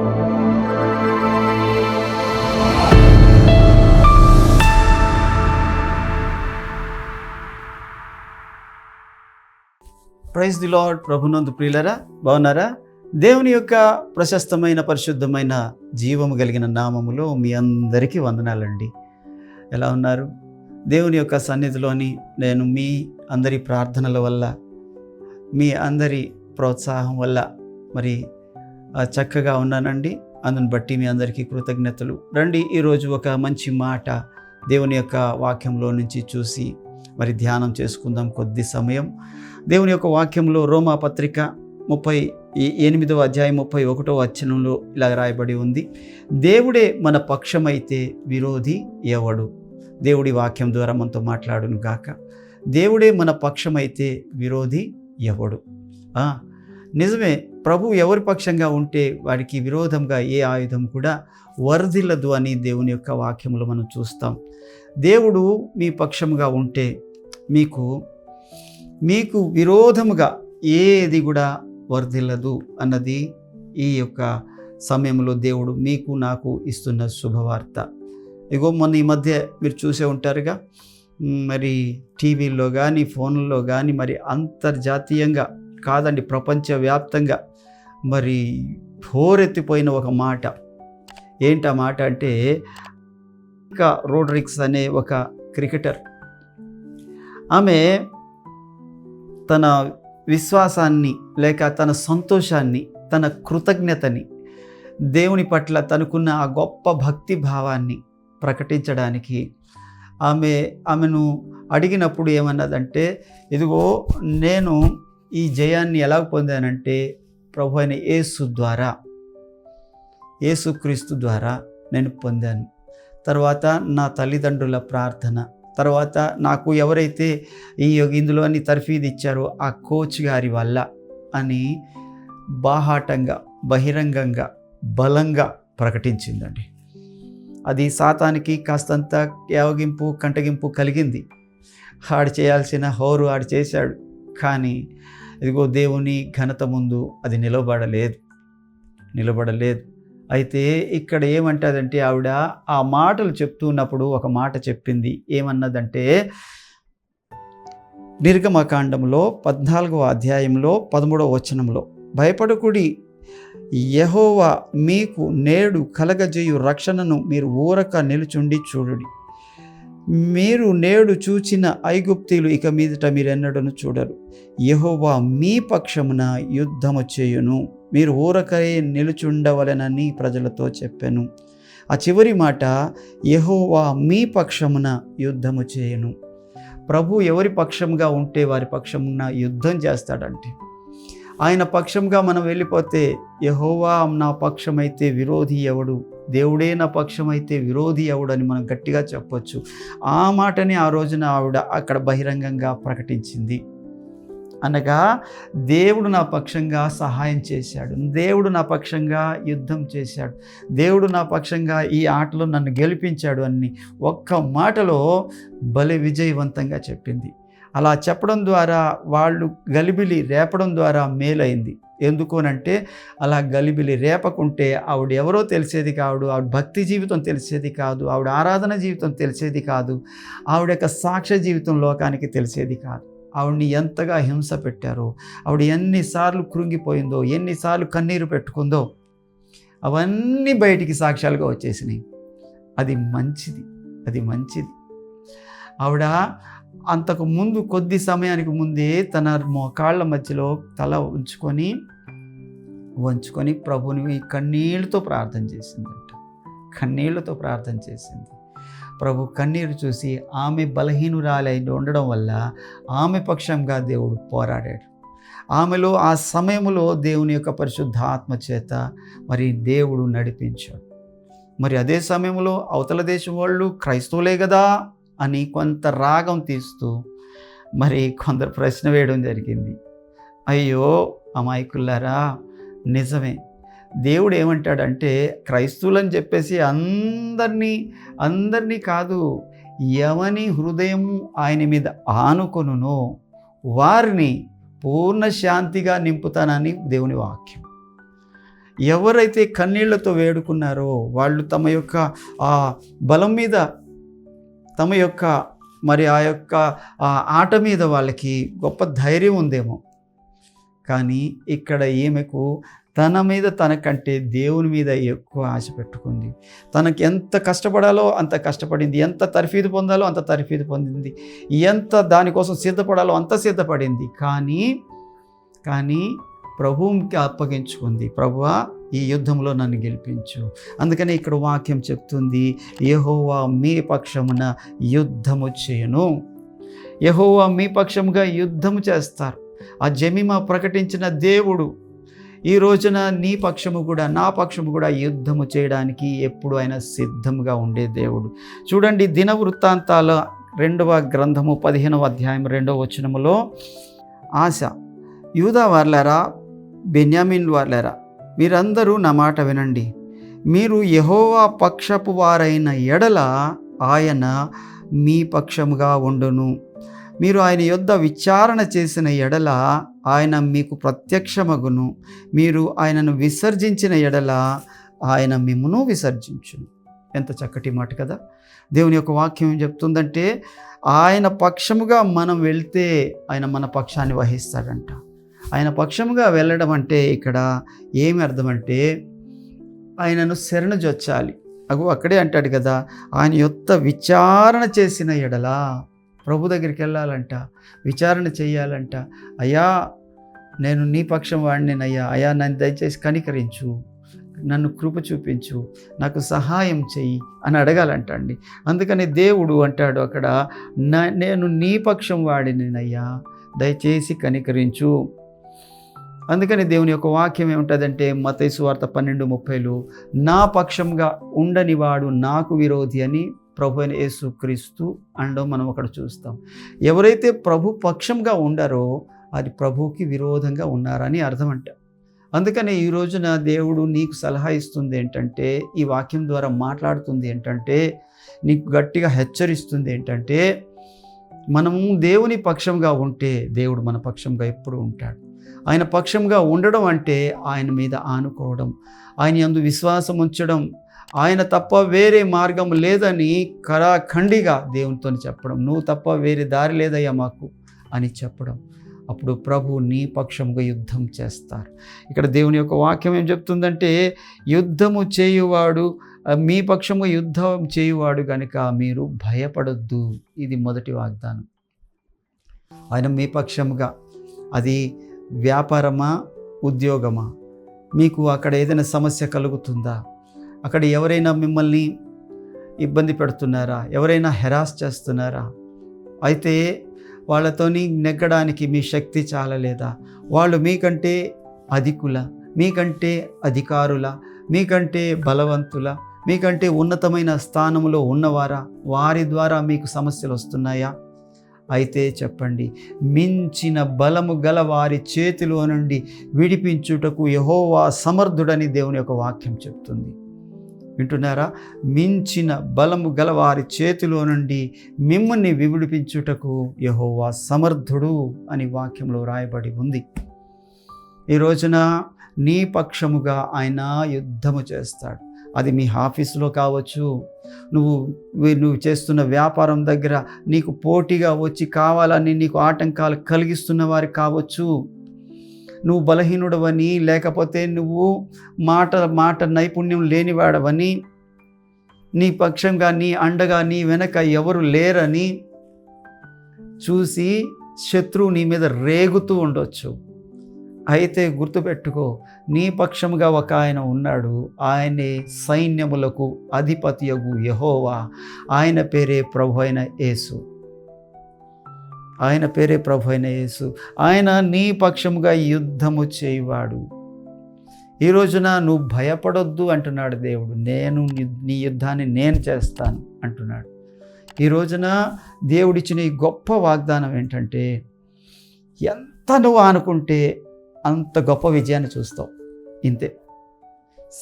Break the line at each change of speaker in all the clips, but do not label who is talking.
Praise the lord ప్రభునందు ప్రియులరా బాగున్నారా? దేవుని యొక్క ప్రశస్తమైన పరిశుద్ధమైన జీవము కలిగిన నామములో మీ అందరికీ వందనాలండి. ఎలా ఉన్నారు? దేవుని యొక్క సన్నిధిలోని నేను మీ అందరి ప్రార్థనల వల్ల మీ అందరి ప్రోత్సాహం వల్ల మరి చక్కగా ఉన్నానండి. అందును బట్టి మీ అందరికీ కృతజ్ఞతలు. రండి ఈరోజు ఒక మంచి మాట దేవుని యొక్క వాక్యంలో నుంచి చూసి మరి ధ్యానం చేసుకుందాం కొద్ది సమయం. దేవుని యొక్క వాక్యంలో రోమా పత్రిక ముప్పై ఎనిమిదవ అధ్యాయం ముప్పై ఒకటో వచనంలో ఇలా రాయబడి ఉంది. దేవుడే మన పక్షమైతే విరోధి ఎవడు? దేవుడి వాక్యం ద్వారా మనతో మాట్లాడును గాక. దేవుడే మన పక్షమైతే విరోధి ఎవడు? నిజమే ప్రభు ఎవరి పక్షంగా ఉంటే వాడికి విరోధంగా ఏ ఆయుధం కూడా వరదిల్లదు అని దేవుని యొక్క వాక్యంలో మనం చూస్తాం. దేవుడు మీ పక్షముగా ఉంటే మీకు మీకు విరోధముగా ఏది కూడా వరదిల్లదు అన్నది ఈ యొక్క సమయంలో దేవుడు మీకు నాకు ఇస్తున్న శుభవార్త. ఇగో మొన్న ఈ మధ్య మీరు చూసే ఉంటారుగా మరి టీవీల్లో కానీ ఫోన్లో కానీ మరి అంతర్జాతీయంగా కాదండి ప్రపంచవ్యాప్తంగా మరి హోరెత్తిపోయిన ఒక మాట. ఏంటి ఆ మాట అంటే ఇంకా రోడ్రిక్స్ అనే ఒక క్రికెటర్ ఆమె తన విశ్వాసాన్ని లేక తన సంతోషాన్ని తన కృతజ్ఞతని దేవుని పట్ల తనకున్న ఆ గొప్ప భక్తి భావాన్ని ప్రకటించడానికి ఆమె ఆమెను అడిగినప్పుడు ఏమన్నదంటే ఇదిగో నేను ఈ జయాన్ని ఎలా పొందానంటే ప్రభు అయిన యేసు ద్వారా యేసుక్రీస్తు ద్వారా నేను పొందాను. తర్వాత నా తల్లిదండ్రుల ప్రార్థన తర్వాత నాకు ఎవరైతే ఈ ఇందులో అని తర్ఫీదు ఇచ్చారో ఆ కోచ్ గారి వల్ల అని బాహాటంగా బహిరంగంగా బలంగా ప్రకటించిందండి. అది సాతానికి కాస్తంత యావగింపు కంటగింపు కలిగింది. ఆడు చేయాల్సిన హోరు ఆడు చేశాడు. కానీ ఇదిగో దేవుని ఘనత ముందు అది నిలబడలేదు. నిలబడలేదు. అయితే ఇక్కడ ఏమంటారంటే ఆవిడ ఆ మాటలు చెప్తున్నప్పుడు ఒక మాట చెప్పింది. ఏమన్నదంటే నిర్గమకాండంలో పద్నాలుగవ అధ్యాయంలో పదమూడవ వచనంలో భయపడకుడి యహోవా మీకు నేడు కలగజేయు రక్షణను మీరు ఊరక నిలుచుండి చూడుడి. మీరు నేడు చూచిన ఐగుప్తీలు ఇక మీదట మీరెన్నడను చూడరు. యహోవా మీ పక్షమున యుద్ధము చేయును. మీరు ఊరకై నిలుచుండవలెనని ప్రజలతో చెప్పాను. ఆ చివరి మాట యహోవా మీ పక్షమున యుద్ధము చేయును. ప్రభు ఎవరి పక్షంగా ఉంటే వారి పక్షమున యుద్ధం చేస్తాడంటే. ఆయన పక్షంగా మనం వెళ్ళిపోతే యహోవా నా పక్షమైతే విరోధి ఎవడు? దేవుడే నా పక్షమైతే విరోధి ఎవడని మనం గట్టిగా చెప్పొచ్చు. ఆ మాటని ఆ రోజున ఆవిడ అక్కడ బహిరంగంగా ప్రకటించింది. అనగా దేవుడు నా పక్షంగా సహాయం చేశాడు. దేవుడు నా పక్షంగా యుద్ధం చేశాడు. దేవుడు నా పక్షంగా ఈ ఆటలో నన్ను గెలిపించాడు అని ఒక్క మాటలో బలి విజయవంతంగా చెప్పింది. అలా చెప్పడం ద్వారా వాళ్ళు గలిబిలి రేపడం ద్వారా మేలైంది. ఎందుకోనంటే అలా గలిబిలి రేపకుంటే ఆవిడ ఎవరో తెలిసేది కాదు ఆవిడ భక్తి జీవితం తెలిసేది కాదు ఆవిడ ఆరాధన జీవితం తెలిసేది కాదు ఆవిడ యొక్క సాక్ష్య జీవితం లోకానికి తెలిసేది కాదు. ఆవిడ్ని ఎంతగా హింస పెట్టారో ఆవిడ ఎన్నిసార్లు కృంగిపోయిందో ఎన్నిసార్లు కన్నీరు పెట్టుకుందో అవన్నీ బయటికి సాక్ష్యాలుగా వచ్చేసినాయి. అది మంచిది అది మంచిది. ఆవిడ అంతకు ముందు కొద్ది సమయానికి ముందే తన మోకాళ్ళ మధ్యలో తల ఉంచుకొని వంచుకొని ప్రభుని కన్నీళ్ళతో ప్రార్థన చేసిందంట. కన్నీళ్ళతో ప్రార్థన చేసింది. ప్రభు కన్నీరు చూసి ఆమె బలహీనురాలై ఉండడం వల్ల ఆమె పక్షంగా దేవుడు పోరాడాడు. ఆమెలో ఆ సమయంలో దేవుని యొక్క పరిశుద్ధ ఆత్మ చేత మరి దేవుడు నడిపించాడు. మరి అదే సమయంలో అవతల దేశం వాళ్ళు క్రైస్తవులే కదా అని కొంత రాగం తీస్తూ మరి కొందరు ప్రశ్న వేయడం జరిగింది. అయ్యో అమాయకులారా నిజమే. దేవుడు ఏమంటాడంటే క్రైస్తవులని చెప్పేసి అందరినీ అందరినీ కాదు ఎవని హృదయం ఆయన మీద ఆనుకొనునో వారిని పూర్ణ శాంతిగా నింపుతానని దేవుని వాక్యం. ఎవరైతే కన్నీళ్ళతో వేడుకున్నారో వాళ్ళు తమ యొక్క ఆ బలం మీద తమ యొక్క మరి ఆ యొక్క ఆ ఆట మీద వాళ్ళకి గొప్ప ధైర్యం ఉందేమో. కానీ ఇక్కడ ఈమెకు తన మీద తనకంటే దేవుని మీద ఎక్కువ ఆశ పెట్టుకుంది. తనకి ఎంత కష్టపడాలో అంత కష్టపడింది. ఎంత తర్ఫీదు పొందాలో అంత తర్ఫీదు పొందింది. ఎంత దానికోసం సిద్ధపడాలో అంత సిద్ధపడింది. కానీ కానీ ప్రభువుకి అప్పగించుకుంది. ప్రభువా ఈ యుద్ధంలో నన్ను గెలిపించు. అందుకని ఇక్కడ వాక్యం చెప్తుంది యహోవా మీ పక్షమున యుద్ధము చేయను. యహోవా మీ పక్షముగా యుద్ధము చేస్తారు. ఆ జమిమ ప్రకటించిన దేవుడు. ఈ రోజున నీ పక్షము కూడా నా పక్షము కూడా యుద్ధము చేయడానికి ఎప్పుడు ఆయన సిద్ధంగా ఉండే దేవుడు. చూడండి దిన వృత్తాంతాల రెండవ గ్రంథము పదిహేనవ అధ్యాయం రెండవ వచనములో ఆశ. యూదా వార్లారా బెన్యామిన్ వార్లారా మీరందరూ నా మాట వినండి. మీరు యహోవా పక్షపు వారైన ఎడల ఆయన మీ పక్షముగా ఉండును. మీరు ఆయన యొద్ద విచారణ చేసిన ఎడల ఆయన మీకు ప్రత్యక్షమగును. మీరు ఆయనను విసర్జించిన ఎడల ఆయన మిమ్మును విసర్జించును. ఎంత చక్కటి మాట కదా! దేవుని యొక్క వాక్యం ఏం చెప్తుందంటే ఆయన పక్షముగా మనం వెళ్తే ఆయన మన పక్షాన్ని వహిస్తాడంట. ఆయన పక్షముగా వెళ్ళడం అంటే ఇక్కడ ఏమి అర్థమంటే ఆయనను శరణుజొచ్చాలి అగు అక్కడే అంటాడు కదా! ఆయన యొక్క విచారణ చేసిన ఎడలా ప్రభు దగ్గరికి వెళ్ళాలంట విచారణ చేయాలంట అయ్యా నేను నీ పక్షం వాడినేనయ్యా అయ్యా నన్ను దయచేసి కనికరించు నన్ను కృప చూపించు నాకు సహాయం చెయ్యి అని అడగాలంట అండి. అందుకని దేవుడు అంటాడు అక్కడ నా నేను నీ పక్షం వాడినయ్యా దయచేసి కనికరించు అందుకని దేవుని యొక్క వాక్యం ఏముంటుందంటే మతైసు వార్త పన్నెండు ముప్పైలు నా పక్షంగా ఉండని వాడు నాకు విరోధి అని ప్రభు అయిన యేసుక్రీస్తు అండం మనం అక్కడ చూస్తాం. ఎవరైతే ప్రభు పక్షంగా ఉండారో అది ప్రభుకి విరోధంగా ఉన్నారని అర్థం అంట అందుకని ఈ రోజున దేవుడు నీకు సలహా ఇస్తుంది ఏంటంటే ఈ వాక్యం ద్వారా మాట్లాడుతుంది ఏంటంటే నీకు గట్టిగా హెచ్చరిస్తుంది ఏంటంటే మనము దేవుని పక్షంగా ఉంటే దేవుడు మన పక్షంగా ఎప్పుడు ఉంటాడు. ఆయన పక్షంగా ఉండడం అంటే ఆయన మీద ఆనుకోవడం ఆయన అందు విశ్వాసం ఉంచడం ఆయన తప్ప వేరే మార్గం లేదని కరాఖండిగా దేవునితో చెప్పడం. నువ్వు తప్ప వేరే దారి లేదయ్యా మాకు అని చెప్పడం. అప్పుడు ప్రభు నీ పక్షముగా యుద్ధం చేస్తారు. ఇక్కడ దేవుని యొక్క వాక్యం ఏం చెప్తుందంటే యుద్ధము చేయువాడు మీ పక్షము యుద్ధం చేయువాడు కనుక మీరు భయపడొద్దు. ఇది మొదటి వాగ్దానం. ఆయన మీ పక్షముగా అది వ్యాపారమా ఉద్యోగమా? మీకు అక్కడ ఏదైనా సమస్య కలుగుతుందా? అక్కడ ఎవరైనా మిమ్మల్ని ఇబ్బంది పెడుతున్నారా? ఎవరైనా హెరాస్ చేస్తున్నారా? అయితే వాళ్ళతోని నెగ్గడానికి మీ శక్తి చాలలేదా? వాళ్ళు మీకంటే అధికుల మీకంటే అధికారుల మీకంటే బలవంతుల మీకంటే ఉన్నతమైన స్థానంలో ఉన్నవారా? వారి ద్వారా మీకు సమస్యలు వస్తున్నాయా? అయితే చెప్పండి మించిన బలము గల వారి చేతిలో నుండి విడిపించుటకు యహోవా సమర్థుడని దేవుని యొక్క వాక్యం చెప్తుంది. వింటున్నారా? మించిన బలము గల వారి చేతిలో నుండి మిమ్మల్ని విడిపించుటకు యహోవా సమర్థుడు అని వాక్యంలో రాయబడి ఉంది. ఈ రోజున నీ పక్షముగా ఆయన యుద్ధము చేస్తాడు. అది మీ ఆఫీసులో కావచ్చు నువ్వు నువ్వు చేస్తున్న వ్యాపారం దగ్గర నీకు పోటీగా వచ్చి కావాలని నీకు ఆటంకాలు కలిగిస్తున్న వారు కావచ్చు నువ్వు బలహీనుడవని లేకపోతే నువ్వు మాట మాట నైపుణ్యం లేనివాడవని నీ పక్షంగా నీ అండగా నీ వెనక ఎవరు లేరని చూసి శత్రువు నీ మీద రేగుతూ ఉండొచ్చు. అయితే గుర్తుపెట్టుకో నీ పక్షముగా ఒక ఆయన ఉన్నాడు. ఆయనే సైన్యములకు అధిపతియగు యహోవా. ఆయన పేరే ప్రభు అయిన యేసు. ఆయన పేరే ప్రభు అయిన యేసు. ఆయన నీ పక్షముగా యుద్ధము చేయవాడు. ఈ రోజున నువ్వు భయపడొద్దు అంటున్నాడు దేవుడు. నేను నీ యుద్ధాన్ని నేను చేస్తాను అంటున్నాడు. ఈ రోజున దేవుడిచ్చిన ఈ గొప్ప వాగ్దానం ఏంటంటే ఎంత నువ్వు అనుకుంటే అంత గొప్ప విజయాన్ని చూస్తావు. ఇంతే.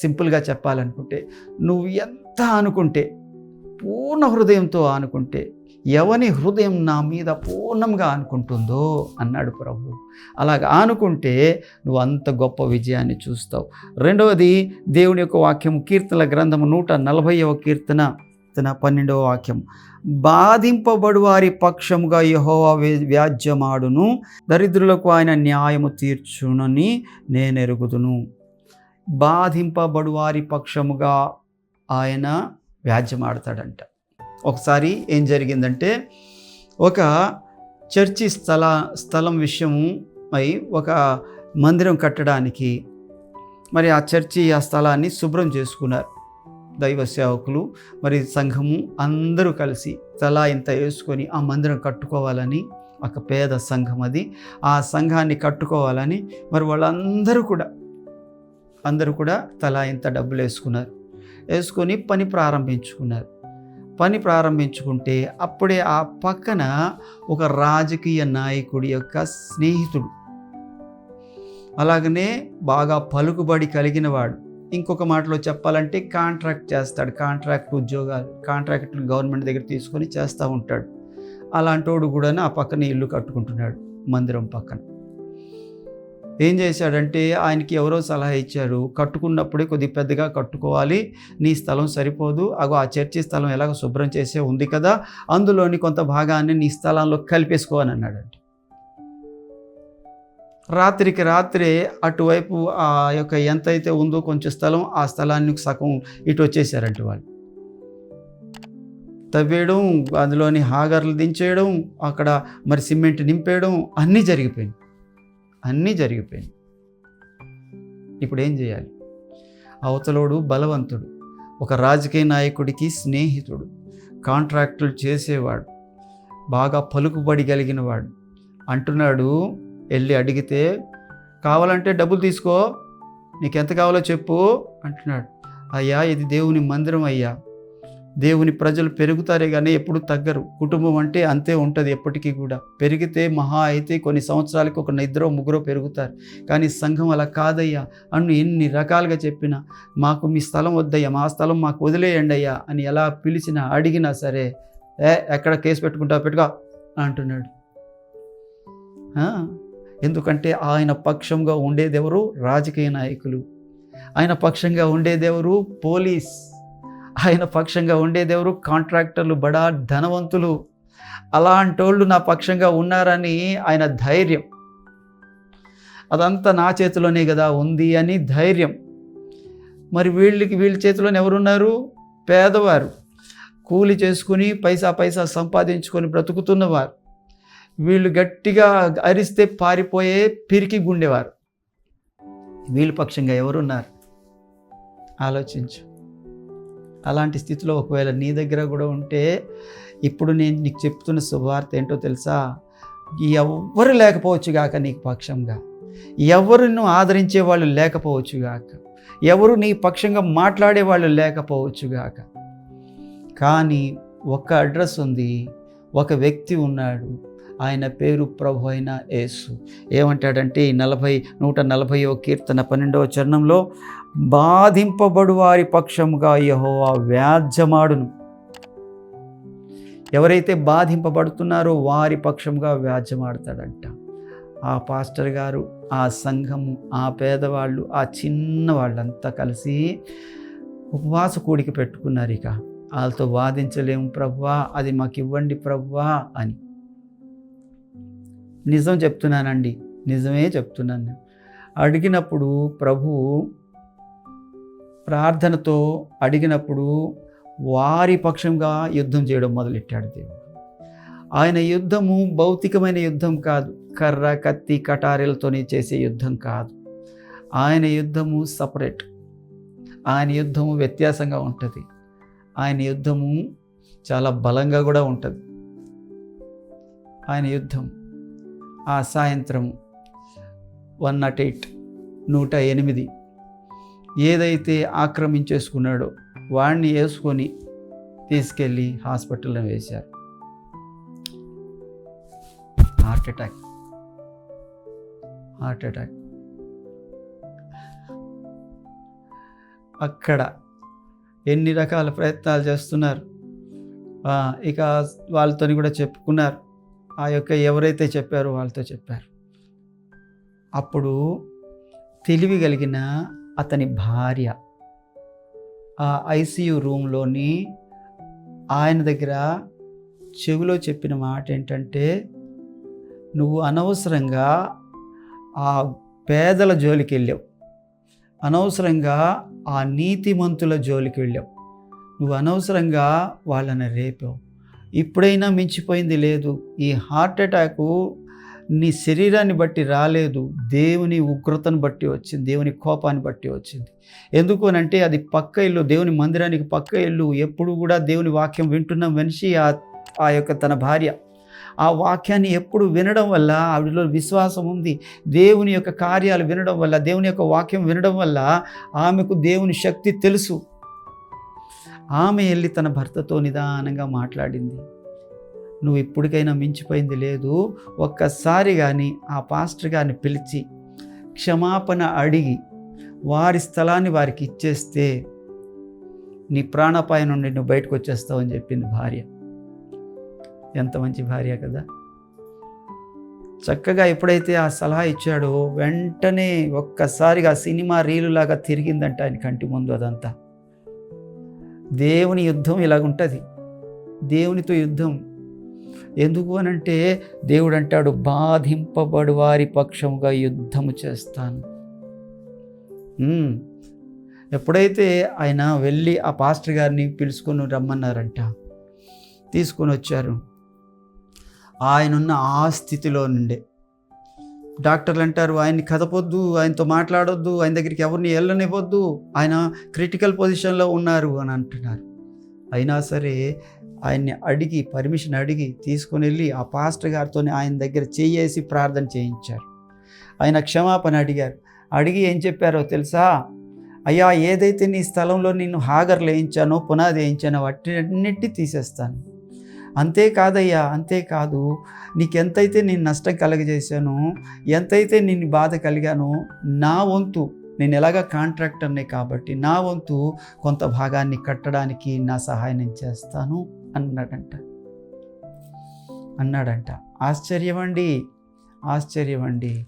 సింపుల్గా చెప్పాలనుకుంటే నువ్వు ఎంత అనుకుంటే పూర్ణ హృదయంతో అనుకుంటే ఎవని హృదయం నా మీద పూర్ణంగా అనుకుంటుందో అన్నాడు ప్రభు. అలాగ ఆనుకుంటే నువ్వు అంత గొప్ప విజయాన్ని చూస్తావు. రెండవది దేవుని యొక్క వాక్యం కీర్తనల గ్రంథము నూట నలభైవ కీర్తన తన పన్నెండవ వాక్యం. బాధింపబడు వారి పక్షముగా యహోవా వ్యాజ్యమాడును దరిద్రులకు ఆయన న్యాయము తీర్చునని నేను ఎరుగుదును బాధింపబడు వారి పక్షముగా ఆయన వ్యాజ్యమాడతాడంట. ఒకసారి ఏం జరిగిందంటే ఒక చర్చి స్థల స్థలం విషయము అయి ఒక మందిరం కట్టడానికి మరి ఆ చర్చి ఆ స్థలాన్ని శుభ్రం చేసుకున్నారు. దైవ సేవకులు మరి సంఘము అందరూ కలిసి తలా ఇంత వేసుకొని ఆ మందిరం కట్టుకోవాలని ఒక పేద సంఘం అది ఆ సంఘాన్ని కట్టుకోవాలని మరి వాళ్ళందరూ కూడా అందరూ కూడా తలా ఇంత డబ్బులు వేసుకున్నారు. వేసుకొని పని ప్రారంభించుకున్నారు. పని ప్రారంభించుకుంటే అప్పుడే ఆ పక్కన ఒక రాజకీయ నాయకుడి యొక్క స్నేహితుడు. అలాగనే బాగా పలుకుబడి కలిగిన వాడు. ఇంకొక మాటలో చెప్పాలంటే కాంట్రాక్ట్ చేస్తాడు. కాంట్రాక్ట్ ఉద్యోగాలు కాంట్రాక్ట్లు గవర్నమెంట్ దగ్గర తీసుకొని చేస్తూ ఉంటాడు. అలాంటోడు కూడా ఆ పక్కన ఇల్లు కట్టుకుంటున్నాడు మందిరం పక్కన. ఏం చేశాడంటే ఆయనకి ఎవరో సలహా ఇచ్చారు. కట్టుకున్నప్పుడే కొద్ది పెద్దగా కట్టుకోవాలి. నీ స్థలం సరిపోదు. అగో ఆ చర్చి స్థలం ఎలాగో శుభ్రం చేసే ఉంది కదా. అందులోని కొంత భాగాన్ని నీ స్థలంలో కలిపేసుకోవని అన్నాడంట. రాత్రికి రాత్రే అటువైపు ఆ యొక్క ఎంత అయితే ఉందో కొంచెం స్థలం ఆ స్థలాన్ని సగం ఇటు వచ్చేసారంట వాళ్ళు. తవ్వేయడం అందులోని హాగర్లు దించేయడం అక్కడ మరి సిమెంట్ నింపేయడం అన్నీ జరిగిపోయింది అన్నీ జరిగిపోయింది ఇప్పుడు ఏం చేయాలి? అవతలోడు బలవంతుడు ఒక రాజకీయ నాయకుడికి స్నేహితుడు కాంట్రాక్టులు చేసేవాడు బాగా పలుకుబడి కలిగిన వాడు అంటున్నాడు వెళ్ళి అడిగితే కావాలంటే డబ్బులు తీసుకో నీకు ఎంత కావాలో చెప్పు అంటున్నాడు. అయ్యా ఇది దేవుని మందిరం అయ్యా దేవుని ప్రజలు పెరుగుతారే కానీ ఎప్పుడు తగ్గరు. కుటుంబం అంటే అంతే ఉంటుంది ఎప్పటికీ కూడా. పెరిగితే మహా అయితే కొన్ని సంవత్సరాలకి ఒక ఇద్దరో ముగ్గురో పెరుగుతారు. కానీ సంఘం అలా కాదయ్యా. అన్ను ఎన్ని రకాలుగా చెప్పినా మాకు మీ స్థలం వద్దయ్యా మా స్థలం మాకు వదిలేయండి అయ్యా అని ఎలా పిలిచినా అడిగినా సరే ఏ ఎక్కడ కేసు పెట్టుకుంటావు పెట్టుకో అంటున్నాడు. ఎందుకంటే ఆయన పక్షంగా ఉండేదెవరు? రాజకీయ నాయకులు. ఆయన పక్షంగా ఉండేదెవరు? పోలీస్. ఆయన పక్షంగా ఉండేదెవరు? కాంట్రాక్టర్లు బడా ధనవంతులు. అలాంటోళ్ళు నా పక్షంగా ఉన్నారని ఆయన ధైర్యం. అదంతా నా చేతిలోనే కదా ఉంది అని ధైర్యం. మరి వీళ్ళకి వీళ్ళ చేతిలోనే ఎవరున్నారు? పేదవారు. కూలి చేసుకుని పైసా పైసా సంపాదించుకొని బ్రతుకుతున్నవారు. వీళ్ళు గట్టిగా అరిస్తే పారిపోయే పిరికి గుండెవారు వీళ్ళ పక్షంగా ఎవరున్నారు? ఆలోచించు. అలాంటి స్థితిలో ఒకవేళ నీ దగ్గర కూడా ఉంటే ఇప్పుడు నేను నీకు చెప్తున్న శుభవార్త ఏంటో తెలుసా? ఎవ్వరు లేకపోవచ్చు గాక నీకు పక్షంగా. ఎవరిను ఆదరించే వాళ్ళు లేకపోవచ్చు గాక. ఎవరు నీ పక్షంగా మాట్లాడే వాళ్ళు లేకపోవచ్చు గాక. కానీ ఒక అడ్రస్ ఉంది. ఒక వ్యక్తి ఉన్నాడు. ఆయన పేరు ప్రభు అయిన యేసు. ఏమంటాడంటే ఈ నలభై నూట నలభైవ కీర్తన పన్నెండవ చరణంలో బాధింపబడు వారి పక్షముగా యెహోవా వ్యాజ్యమాడును. ఎవరైతే బాధింపబడుతున్నారో వారి పక్షంగా వ్యాజ్యమాడతాడంట. ఆ పాస్టర్ గారు ఆ సంఘము ఆ పేదవాళ్ళు ఆ చిన్న వాళ్ళంతా కలిసి ఉపవాస కూడిక పెట్టుకున్నారు ఇక. వాళ్ళతో వాదించలేము ప్రవ్వా అది మాకు ఇవ్వండి ప్రవ్వా అని. నిజం చెప్తున్నానండి. నిజమే చెప్తున్నాను. అడిగినప్పుడు ప్రభు ప్రార్థనతో అడిగినప్పుడు వారి పక్షంగా యుద్ధం చేయడం మొదలెట్టాడు దేవుడు. ఆయన యుద్ధము భౌతికమైన యుద్ధం కాదు. కర్ర కత్తి కటారీలతోనే చేసే యుద్ధం కాదు. ఆయన యుద్ధము సపరేట్. ఆయన యుద్ధము వ్యత్యాసంగా ఉంటుంది. ఆయన యుద్ధము చాలా బలంగా కూడా ఉంటుంది. ఆయన యుద్ధం ఆ సాయంత్రం వన్ నాట్ ఎయిట్ నూట ఎనిమిది ఏదైతే ఆక్రమించేసుకున్నాడో వాడిని వేసుకొని తీసుకెళ్ళి హాస్పిటల్లో వేశారు. Heart attack. Heart attack. అక్కడ ఎన్ని రకాల ప్రయత్నాలు చేస్తున్నారు? ఇక వాళ్ళతో కూడా చెప్పుకున్నారు. ఆ యొక్క ఎవరైతే చెప్పారో వాళ్ళతో చెప్పారు. అప్పుడు తెలివి కలిగిన అతని భార్య ఆ ఐసీయు రూమ్లోని ఆయన దగ్గర చెవిలో చెప్పిన మాట ఏంటంటే నువ్వు అనవసరంగా ఆ పేదల జోలికి వెళ్ళావు. అనవసరంగా ఆ నీతిమంతుల జోలికి వెళ్ళావు. నువ్వు అనవసరంగా వాళ్ళని రేపావు. ఇప్పుడైనా మించిపోయింది లేదు. ఈ హార్ట్ అటాకు నీ శరీరాన్ని బట్టి రాలేదు. దేవుని ఉగ్రతను బట్టి వచ్చింది. దేవుని కోపాన్ని బట్టి వచ్చింది. ఎందుకు అని అంటే అది పక్క ఇల్లు. దేవుని మందిరానికి పక్క ఇల్లు. ఎప్పుడు కూడా దేవుని వాక్యం వింటున్న మనిషి ఆ ఆ యొక్క తన భార్య. ఆ వాక్యాన్ని ఎప్పుడు వినడం వల్ల ఆవిడలో విశ్వాసం ఉంది. దేవుని యొక్క కార్యాలు వినడం వల్ల దేవుని యొక్క వాక్యం వినడం వల్ల ఆమెకు దేవుని శక్తి తెలుసు. ఆమె వెళ్ళి తన భర్తతో నిదానంగా మాట్లాడింది. నువ్వు ఇప్పటికైనా మించిపోయింది లేదు. ఒక్కసారి కానీ ఆ పాస్టర్ గారిని పిలిచి క్షమాపణ అడిగి వారి స్థలాన్ని వారికి ఇచ్చేస్తే నీ ప్రాణాపాయం నుండి నువ్వు బయటకు వచ్చేస్తావు అని చెప్పింది భార్య. ఎంత మంచి భార్య కదా. చక్కగా ఎప్పుడైతే ఆ సలహా ఇచ్చాడో వెంటనే ఒక్కసారిగా సినిమా రీలులాగా తిరిగిందంట ఆయన కంటి ముందు అదంతా. దేవుని యుద్ధం ఇలాగుంటుంది. దేవునితో యుద్ధం. ఎందుకు అనంటే దేవుడు అంటాడు బాధింపబడు వారి పక్షముగా యుద్ధము చేస్తాను. ఎప్పుడైతే ఆయన వెళ్ళి ఆ పాస్టర్ గారిని పిలుచుకొని రమ్మన్నారంట తీసుకొని వచ్చారు. ఆయనున్న ఆ స్థితిలో నుండే. డాక్టర్లు అంటారు ఆయన్ని కదపొద్దు ఆయనతో మాట్లాడొద్దు ఆయన దగ్గరికి ఎవరిని వెళ్ళనివ్వద్దు ఆయన క్రిటికల్ పొజిషన్లో ఉన్నారు అని అంటున్నారు. అయినా సరే ఆయన్ని అడిగి పర్మిషన్ అడిగి తీసుకొని వెళ్ళి ఆ పాస్టర్ గారితో ఆయన దగ్గర చేయేసి ప్రార్థన చేయించారు. ఆయన క్షమాపణ అడిగారు. అడిగి ఏం చెప్పారో తెలుసా? అయ్యా ఏదైతే నీ స్థలంలో నిన్ను హాగర్లు వేయించానో పునాది వేయించానో వాటిన్నిటి తీసేస్తాను. అంతేకాదయ్యా అంతేకాదు నీకెంతైతే నేను నష్టం కలగజేశానో ఎంతైతే నేను బాధ కలిగానో నా వంతు నేను ఎలాగ కాంట్రాక్టర్నే కాబట్టి నా వంతు కొంత భాగాన్ని కట్టడానికి నా సహాయం నేను చేస్తాను అన్నాడంట. అన్నాడంట. ఆశ్చర్యమండి ఆశ్చర్యమండి.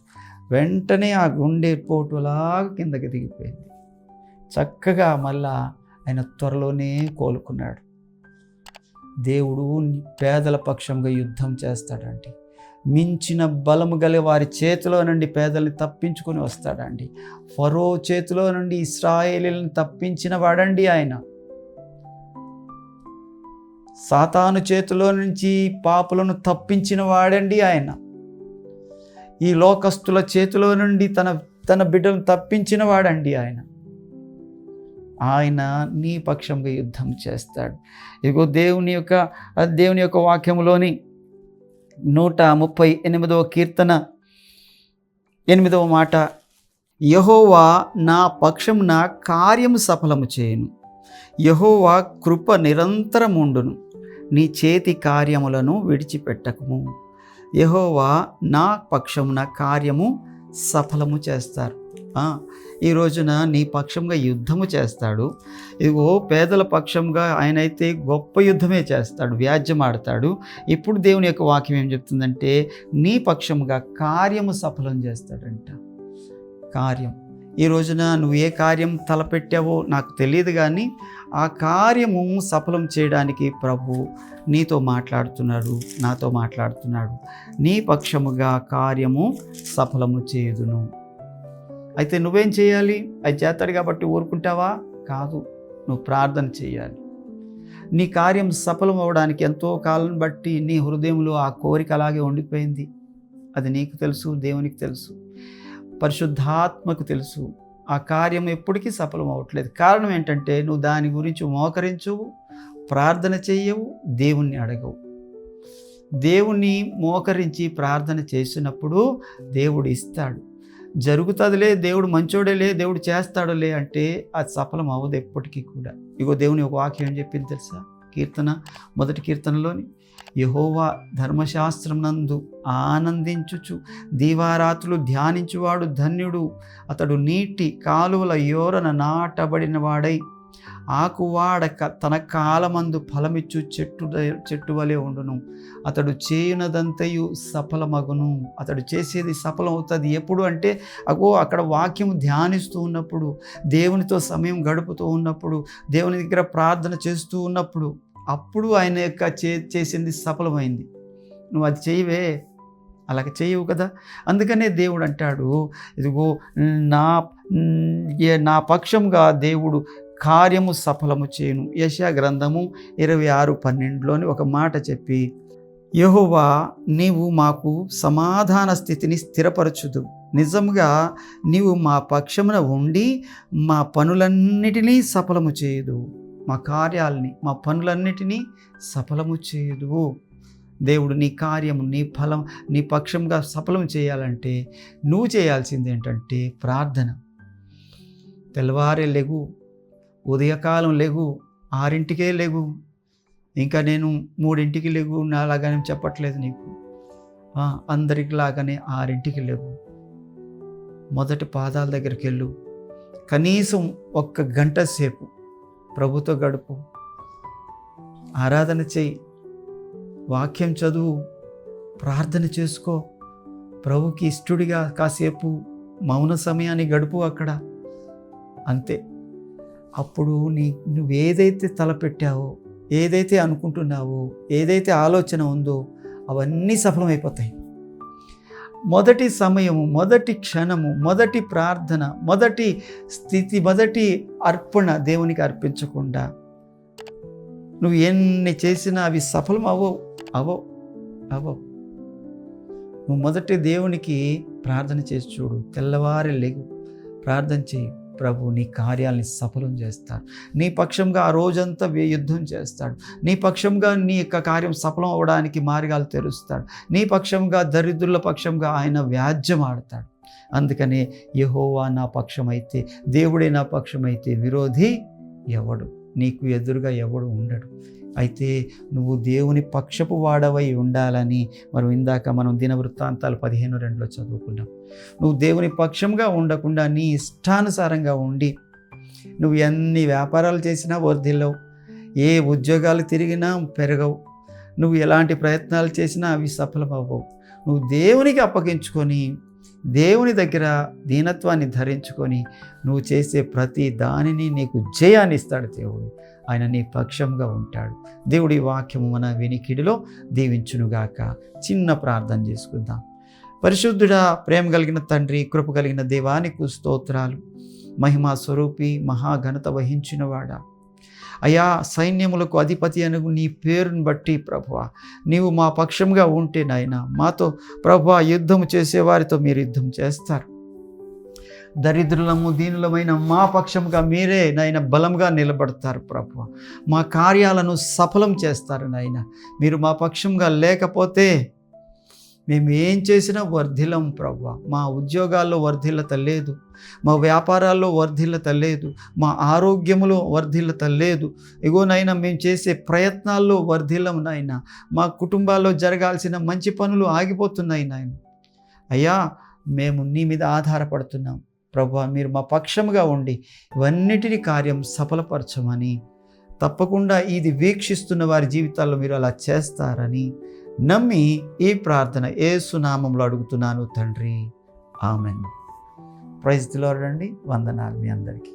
వెంటనే ఆ గుండె పోటులాగా కిందకి దిగిపోయింది. చక్కగా మళ్ళా ఆయన త్వరలోనే కోలుకున్నాడు. దేవుడు పేదల పక్షంగా యుద్ధం చేస్తాడండి. మించిన బలము గల వారి చేతిలో నుండి పేదల్ని తప్పించుకొని వస్తాడండి. ఫరో చేతిలో నుండి ఇస్రాయేలీలను తప్పించిన వాడండి ఆయన. సాతాను చేతిలో నుంచి పాపులను తప్పించిన వాడండి ఆయన. ఈ లోకస్తుల చేతిలో నుండి తన తన బిడ్డను తప్పించిన వాడండి ఆయన. ఆయన నీ పక్షంగా యుద్ధం చేస్తాడు. ఇదిగో దేవుని యొక్క దేవుని యొక్క వాక్యంలోని నూట ముప్పై ఎనిమిదవ కీర్తన ఎనిమిదవ మాట యహోవా నా పక్షమున కార్యము సఫలము చేయను. యహోవా కృప నిరంతరముండును. నీ చేతి కార్యములను విడిచిపెట్టకము. యహోవా నా పక్షమున కార్యము సఫలము చేస్తారు. ఈ రోజున నీ పక్షంగా యుద్ధము చేస్తాడు. ఇదిగో పేదల పక్షంగా ఆయన అయితే గొప్ప యుద్ధమే చేస్తాడు వ్యాజ్యం ఆడతాడు. ఇప్పుడు దేవుని యొక్క వాక్యం ఏం చెప్తుందంటే నీ పక్షముగా కార్యము సఫలం చేస్తాడంట. కార్యం. ఈ రోజున నువ్వు ఏ కార్యం తలపెట్టావో నాకు తెలియదు కానీ ఆ కార్యము సఫలం చేయడానికి ప్రభు నీతో మాట్లాడుతున్నాడు నాతో మాట్లాడుతున్నాడు. నీ పక్షముగా కార్యము సఫలము చేయుదును. అయితే నువ్వేం చేయాలి? అది చేస్తాడు కాబట్టి ఊరుకుంటావా? కాదు. నువ్వు ప్రార్థన చేయాలి. నీ కార్యం సఫలం అవ్వడానికి ఎంతో కాలం బట్టి నీ హృదయంలో ఆ కోరిక అలాగే ఉండిపోయింది. అది నీకు తెలుసు దేవునికి తెలుసు. పరిశుద్ధాత్మకు తెలుసు. ఆ కార్యం ఎప్పటికీ సఫలం అవ్వట్లేదు. కారణం ఏంటంటే నువ్వు దాని గురించి మోకరించవు ప్రార్థన చేయవు దేవుణ్ణి అడగవు. దేవుణ్ణి మోకరించి ప్రార్థన చేసినప్పుడు దేవుడు ఇస్తాడు. జరుగుతుందిలే దేవుడు మంచోడేలే దేవుడు చేస్తాడులే అంటే అది సఫలం అవ్వదు ఎప్పటికీ కూడా. ఇగో దేవుని ఒక వాక్యం ఏం చెప్పింది తెలుసా? కీర్తన మొదటి కీర్తనలోని యహోవా ధర్మశాస్త్రం నందు ఆనందించుచు దీవారాత్రులు ధ్యానించువాడు ధన్యుడు. అతడు నీటి కాలువల యోరన నాటబడిన ఆకువాడ తన కాలమందు ఫలమిచ్చు చెట్టు చెట్టు వలె ఉండును. అతడు చేయునదంతయు సఫలమగును. అతడు చేసేది సఫలం అవుతుంది ఎప్పుడు అంటే అగో అక్కడ వాక్యం ధ్యానిస్తూ ఉన్నప్పుడు దేవునితో సమయం గడుపుతూ ఉన్నప్పుడు దేవుని దగ్గర ప్రార్థన చేస్తూ ఉన్నప్పుడు అప్పుడు ఆయన యొక్క చే చేసింది సఫలమైంది. నువ్వు అది చేయవే. అలాగ చేయవు కదా. అందుకనే దేవుడు అంటాడు ఇదిగో నా నా పక్షంగా దేవుడు కార్యము సఫలము చేయను. యశా గ్రంథము ఇరవై ఆరు పన్నెండులోని ఒక మాట చెప్పి యెహోవా నీవు మాకు సమాధాన స్థితిని స్థిరపరచుదు నిజంగా నీవు మా పక్షమున ఉండి మా పనులన్నిటినీ సఫలము చేయదు మా కార్యాలని మా పనులన్నిటినీ సఫలము చేయదు దేవుడు నీ కార్యము నీ ఫలం నీ పక్షంగా సఫలం చేయాలంటే నువ్వు చేయాల్సింది ఏంటంటే ప్రార్థన. తెల్లవారే లెగు ఉదయకాలం లేవు ఆరింటికే లేవు. ఇంకా నేను మూడింటికి లేవు నాలాగానే చెప్పట్లేదు నీకు. అందరికి లాగానే ఆరింటికి లేవు. మొదటి పాదాల దగ్గరికి వెళ్ళు. కనీసం ఒక్క గంట సేపు ప్రభుతో గడుపు. ఆరాధన చేయి. వాక్యం చదువు. ప్రార్థన చేసుకో. ప్రభుకి ఇష్టడిగా కాసేపు మౌన సమయాన్ని గడుపు అక్కడ. అంతే. అప్పుడు నీ నువ్వు ఏదైతే తలపెట్టావో ఏదైతే అనుకుంటున్నావో ఏదైతే ఆలోచన ఉందో అవన్నీ సఫలమైపోతాయి. మొదటి సమయము మొదటి క్షణము మొదటి ప్రార్థన మొదటి స్థితి మొదటి అర్పణ దేవునికి అర్పించకుండా నువ్వు ఎన్ని చేసినా అవి సఫలం అవ్వవు అవ్వవు అవ్వవు. నువ్వు మొదటి దేవునికి ప్రార్థన చేసి చూడు తెల్లవారి లేవు ప్రార్థన చేయి. ప్రభు నీ కార్యాలని సఫలం చేస్తాడు. నీ పక్షంగా ఆ రోజంతా యుద్ధం చేస్తాడు. నీ పక్షంగా నీ యొక్క కార్యం సఫలం అవడానికి మార్గాలు తెరుస్తాడు. నీ పక్షంగా దరిద్రుల పక్షంగా ఆయన వ్యాజ్యం ఆడతాడు. అందుకనే యహోవా నా పక్షమైతే దేవుడే నా పక్షమైతే విరోధి ఎవడు? నీకు ఎదురుగా ఎవడు ఉండడు. అయితే నువ్వు దేవుని పక్షపు వాడవై ఉండాలని మనం ఇందాక మనం దినవృత్తాంతాలు పదిహేను రెండులో చదువుకున్నాం. నువ్వు దేవుని పక్షంగా ఉండకుండా నీ ఇష్టానుసారంగా ఉండి నువ్వు ఎన్ని వ్యాపారాలు చేసినా వర్ధిల్లవు ఏ ఉద్యోగాలు తిరిగినా పెరగవు నువ్వు ఎలాంటి ప్రయత్నాలు చేసినా అవి సఫలమవ్వవు. నువ్వు దేవునికి అప్పగించుకొని దేవుని దగ్గర దీనత్వాన్ని ధరించుకొని నువ్వు చేసే ప్రతి దానిని నీకు జయాన్ని ఇస్తాడు దేవుడు. ఆయన నీ పక్షంగా ఉంటాడు. దేవుడి వాక్యము మన వినికిడిలో దీవించునుగాక. చిన్న ప్రార్థన చేసుకుందాం. పరిశుద్ధుడా ప్రేమ కలిగిన తండ్రి కృప కలిగిన దేవానికి స్తోత్రాలు. మహిమా స్వరూపి మహాఘనత వహించినవాడా. అయా సైన్యములకు అధిపతి అను నీ పేరును బట్టి ప్రభువ నీవు మా పక్షంగా ఉంటే నాయన మాతో ప్రభువ యుద్ధం చేసేవారితో మీరు యుద్ధం చేస్తారు. దరిద్రులము దీనులమైన మా పక్షంగా మీరే నాయన బలంగా నిలబడతారు ప్రభు మా కార్యాలను సఫలం చేస్తారు నాయన. మీరు మా పక్షంగా లేకపోతే మేము ఏం చేసినా వర్ధిలం ప్రభు మా ఉద్యోగాల్లో వర్ధిల్లత లేదు. మా వ్యాపారాల్లో వర్ధిల్లత లేదు. మా ఆరోగ్యంలో వర్ధిల్లత లేదు. ఇగోనైనా మేము చేసే ప్రయత్నాల్లో వర్ధిల్లం నాయన. మా కుటుంబాల్లో జరగాల్సిన మంచి పనులు ఆగిపోతున్నాయి నాయన. అయ్యా మేము నీ మీద ఆధారపడుతున్నాం. ప్రభు మీరు మా పక్షముగా ఉండి ఇవన్నిటిని కార్యం సఫలపరచమని తప్పకుండా ఇది వీక్షిస్తున్న వారి జీవితాల్లో మీరు అలా చేస్తారని నమ్మి ఈ ప్రార్థన ఏ సునామంలో అడుగుతున్నాను తండ్రి. ఆమెన్. ప్రైజ్ దిలోరండి వందనాలు మీ అందరికీ.